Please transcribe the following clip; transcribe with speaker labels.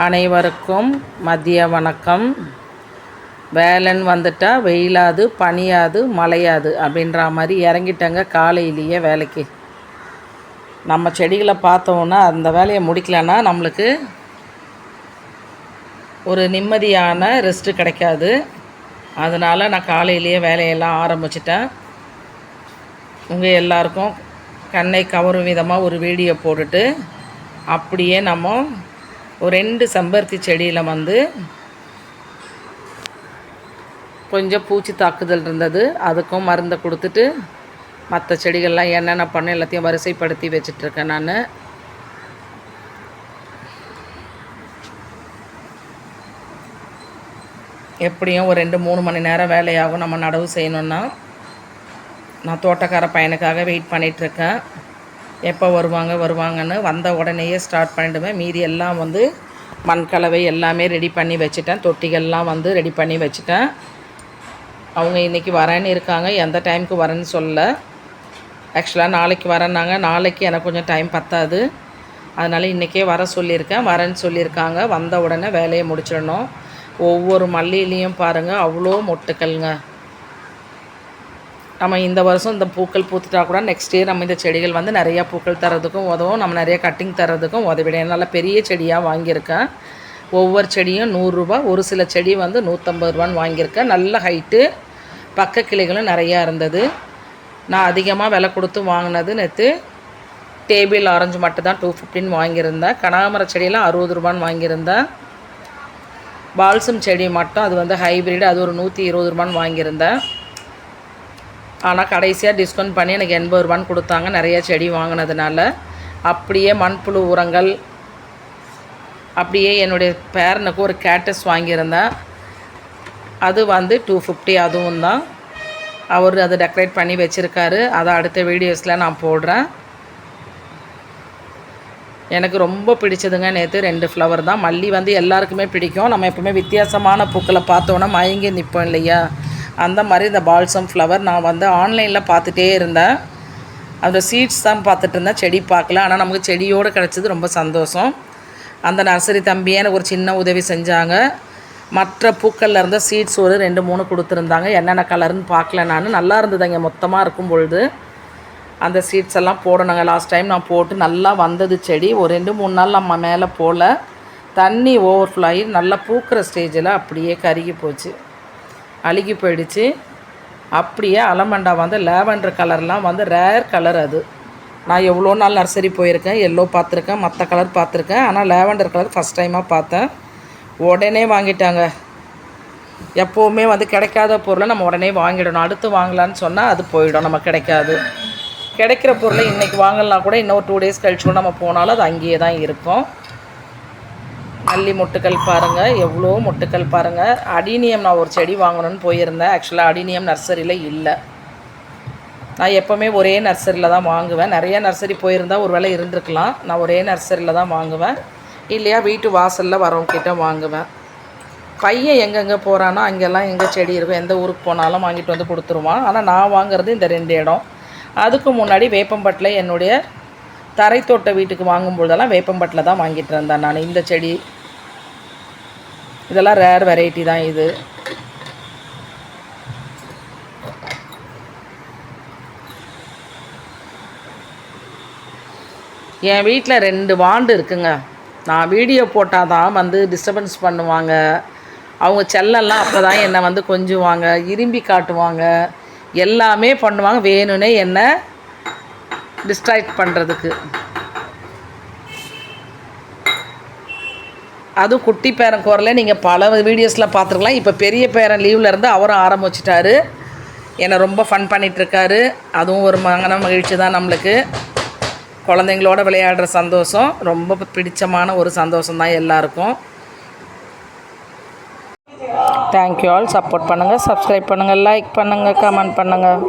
Speaker 1: அனைவருக்கும் மதிய வணக்கம். வேலைன்னு வந்துட்டா வெயிலாது பனியாது மழையாது அப்படின்ற மாதிரி இறங்கிட்டேங்க காலையிலேயே வேலைக்கு. நம்ம செடிகளை பார்த்தோன்னா அந்த வேலையை முடிக்கலன்னா நம்மளுக்கு ஒரு நிம்மதியான ரெஸ்ட்டு கிடைக்காது. அதனால் நான் காலையிலேயே வேலையெல்லாம் ஆரம்பிச்சிட்டேன். உங்கள் எல்லாருக்கும் கண்ணை கவரும் விதமாக ஒரு வீடியோ போட்டுட்டு அப்படியே நம்ம ஒரு ரெண்டு செம்பருத்தி செடியில் வந்து கொஞ்சம் பூச்சி தாக்குதல் இருந்தது. அதுக்கும் மருந்தை கொடுத்துட்டு மற்ற செடிகள்லாம் என்னென்ன பண்ண எல்லாத்தையும் வரிசைப்படுத்தி வச்சிட்ருக்கேன் நான். எப்படியும் ஒரு ரெண்டு மூணு மணி நேரம் வேலையாகும். நம்ம நடவு செய்யணுன்னா நான் தோட்டக்கார பையனுக்காக வெயிட் பண்ணிகிட்ருக்கேன் எப்போ வருவாங்க வருவாங்கன்னு வந்த உடனேயே ஸ்டார்ட் பண்ணிவிடுவேன் மீதி எல்லாம் வந்து மண் கலவை எல்லாமே ரெடி பண்ணி வச்சுட்டேன். தொட்டிகள்லாம் வந்து ரெடி பண்ணி வச்சுட்டேன். அவங்க இன்றைக்கி வரேன்னு இருக்காங்க. எந்த டைமுக்கு வரேன்னு சொல்ல. ஆக்சுவலாக நாளைக்கு வரேன்னாங்க. நாளைக்கு எனக்கு கொஞ்சம் டைம் பத்தாது. அதனால் இன்றைக்கே வர சொல்லியிருக்கேன். வரேன்னு சொல்லியிருக்காங்க. வந்த உடனே வேலையை முடிச்சிடணும். ஒவ்வொரு மல்லியிலையும் பாருங்கள் அவ்வளோ மொட்டுக்கள்ங்க. நம்ம இந்த வருஷம் இந்த பூக்கள் பூத்துட்டா கூட நெக்ஸ்ட் இயர் நம்ம இந்த செடிகள் வந்து நிறையா பூக்கள் தரதுக்கும் உதவும். நம்ம நிறைய கட்டிங் தரதுக்கும் உதவிடும் நல்ல பெரிய செடியாக வாங்கியிருக்கேன். ஒவ்வொரு செடியும் நூறுரூபா ஒரு சில செடி வந்து நூற்றம்பது ரூபான்னு வாங்கியிருக்கேன். நல்ல ஹைட்டு பக்க கிளைகளும் நிறையா இருந்தது. நான் அதிகமாக விலை கொடுத்து வாங்கினது நேற்று டேபிள் ஆரஞ்சு மட்டும் தான் டூ ஃபிஃப்டின் வாங்கியிருந்தேன். கனகாமர செடியெல்லாம் அறுபது ரூபான்னு வாங்கியிருந்தேன். பால்சம் செடி மட்டும். அது வந்து ஹைப்ரிட் அது ஒரு நூற்றி இருபது ரூபான்னு வாங்கியிருந்தேன். ஆனால் கடைசியாக டிஸ்கவுண்ட் பண்ணி எனக்கு எண்பது ரூபான்னு கொடுத்தாங்க. நிறைய செடி வாங்கினதுனால. அப்படியே மண்புழு உரங்கள் அப்படியே என்னுடைய பேரனுக்கு ஒரு கேட்டஸ் வாங்கியிருந்தேன். அது வந்து டூ ஃபிஃப்டி அதுவும் தான். அவர் அதை டெக்கரேட் பண்ணி வச்சுருக்காரு. அதை அடுத்த வீடியோஸில் நான் போடுறேன். எனக்கு ரொம்ப பிடிச்சதுங்க நேற்று ரெண்டு ஃப்ளவர் தான். மல்லி வந்து எல்லாருக்குமே பிடிக்கும். நம்ம எப்போவுமே வித்தியாசமான பூக்களை பார்த்தோன்னா மயங்கி நிற்போம் இல்லையா? அந்த மாதிரி இந்த பால்சம் ஃப்ளவர் நான் வந்து ஆன்லைனில் பார்த்துட்டே இருந்தேன். அந்த சீட்ஸ் தான் பார்த்துட்டு இருந்தேன். செடி பார்க்கல. ஆனால் நமக்கு செடியோடு கிடச்சது ரொம்ப சந்தோஷம். அந்த நர்சரி தம்பியே எனக்கு ஒரு சின்ன உதவி செஞ்சாங்க. மற்ற பூக்களில் இருந்த சீட்ஸ் ஒரு ரெண்டு மூணு கொடுத்துருந்தாங்க. என்னென்ன கலர்னு பார்க்கல நான். நல்லா இருந்ததுங்க. மொத்தமாக இருக்கும் பொழுது. அந்த சீட்ஸ் எல்லாம் போடணுங்க. லாஸ்ட் டைம் நான் போட்டு நல்லா வந்தது செடி. ஒரு ரெண்டு மூணு நாள் நம்ம மேலே போல. தண்ணி ஓவர்ஃப்ளோ ஆகி நல்லா பூக்கிற ஸ்டேஜில் அப்படியே கருகி போச்சு. அழுகி போயிடுச்சு. அப்படியே அலமண்டா வந்து லேவண்டர் கலர்லாம் வந்து ரேர் கலர் அது. நான் எவ்வளோ நாள் நர்சரி போயிருக்கேன் எல்லோ பார்த்துருக்கேன் மற்ற கலர் பார்த்துருக்கேன் ஆனால் லேவண்டர் கலர் ஃபஸ்ட் டைமாக பார்த்தேன். உடனே வாங்கிட்டாங்க. எப்போவுமே வந்து கிடைக்காத பொருளை நம்ம உடனே வாங்கிடணும். அடுத்து வாங்கலான்னு சொன்னால் அது போயிடும் நம்ம கிடைக்காது. கிடைக்கிற பொருளை இன்றைக்கி வாங்கலாம் கூட இன்னொரு டூ டேஸ் கழிச்சு கூட நம்ம போனாலும் அது அங்கேயே தான் இருக்கும். மல்லி மொட்டுக்கள் பாருங்கள் எவ்வளோ மொட்டுக்கள் பாருங்கள் அடினியம் நான் ஒரு செடி வாங்கணும்னு போயிருந்தேன். ஆக்சுவலாக அடினியம் நர்சரியில் இல்லை. நான் எப்போவுமே ஒரே நர்சரியில் தான் வாங்குவேன். நிறைய நர்சரி போயிருந்தால் ஒரு வேளை இருந்திருக்கலாம். நான் ஒரே நர்சரியில் தான் வாங்குவேன். இல்லையா வீட்டு வாசலில் வரவங்கிட்ட வாங்குவேன். பையன் எங்கெங்கே போகிறானோ அங்கெல்லாம் எங்கே செடி இருக்கும் எந்த ஊருக்கு போனாலும் வாங்கிட்டு வந்து கொடுத்துருவான். ஆனால் நான் வாங்குறது இந்த ரெண்டு இடம். அதுக்கு முன்னாடி வேப்பம்பட்டில் என்னுடைய தரைத்தோட்ட வீட்டுக்கு வாங்கும்பொழுதெல்லாம் வேப்பம்பட்டில் தான் வாங்கிட்டு இருந்தேன் நான். இந்த செடி இதெல்லாம் ரேர் வெரைட்டி தான் இது. என் வீட்டில் ரெண்டு வாண்டு இருக்குங்க. நான் வீடியோ போட்டால் தான் வந்து டிஸ்டர்பன்ஸ் பண்ணுவாங்க. அவங்க செல்லெல்லாம் அப்போ தான் என்னை வந்து கொஞ்சுவாங்க இரும்பி காட்டுவாங்க. எல்லாமே பண்ணுவாங்க. வேணும்னே என்னை டிஸ்ட்ராக்ட் பண்ணுறதுக்கு அதுவும் குட்டி பேரன் குரல நீங்கள் பல வீடியோஸில் பார்த்துருக்கலாம். இப்போ பெரிய பேரன் லீவில் இருந்து அவரும் ஆரம்பிச்சிட்டாரு. என்னை ரொம்ப ஃபன் பண்ணிகிட்ருக்காரு அதுவும் ஒரு மங்கன மகிழ்ச்சி தான் நம்மளுக்கு. குழந்தைங்களோட விளையாடுற சந்தோஷம் ரொம்ப பிடிச்சமான ஒரு சந்தோஷம் தான் எல்லாருக்கும். தேங்க்யூ ஆல் சப்போர்ட் பண்ணுங்கள் சப்ஸ்கிரைப் பண்ணுங்கள் லைக் பண்ணுங்கள் கமெண்ட் பண்ணுங்கள்